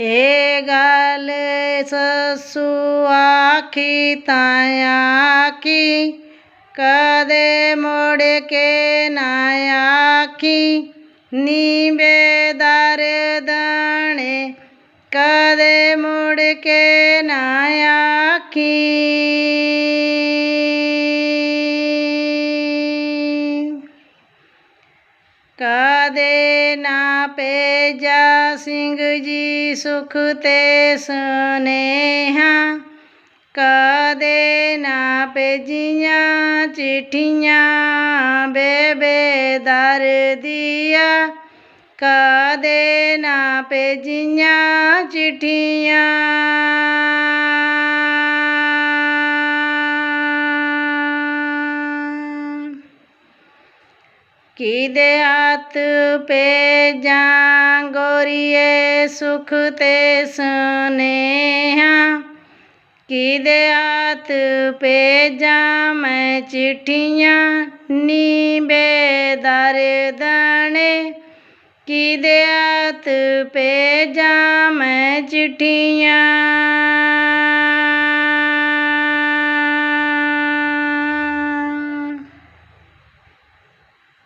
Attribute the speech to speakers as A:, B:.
A: ਇਹ ਗੱਲ ਸੱਸੂ ਆਖੀ ਤਾਂ ਆਖੀ, ਕਦੇ ਮੁੜ ਕੇ ਨਾ ਆਖੀ ਨੀਵੇਂ ਦਰ ਦਾਣੇ, ਕਦੇ ਮੁੜ ਕੇ ਨਾ ਆਖੀ। ਕਦੇ ਨਾ ਭੇਜਾ ਸਿੰਘ ਜੀ ਸੁਖ ਤੇ ਸੁਨੇਹਾ? ਕਦੇ ਨਾ ਭੇਜੀਆਂ ਚਿੱਠੀਆਂ ਬੇਬੇ ਦਰ ਦੀਆ? ਕਦੇ ਨਾ ਭੇਜੀਆਂ ਚਿੱਠੀਆਂ ਕਿਦੇ ਹੱਥ ਭੇਜਾਂ ਗੋਰੀਏ ਸੁਖ ਤੇ ਸੁਨੇਹਾ? ਕਿਦੇ ਹੱਥ ਭੇਜਾਂ ਮੈਂ ਚਿੱਠੀਆਂ ਨੀ ਬੇਦਰ ਦਾਣੇ? ਕਿਦੇ ਹੱਥ ਭੇਜਾਂ ਮੈਂ ਚਿੱਠੀਆਂ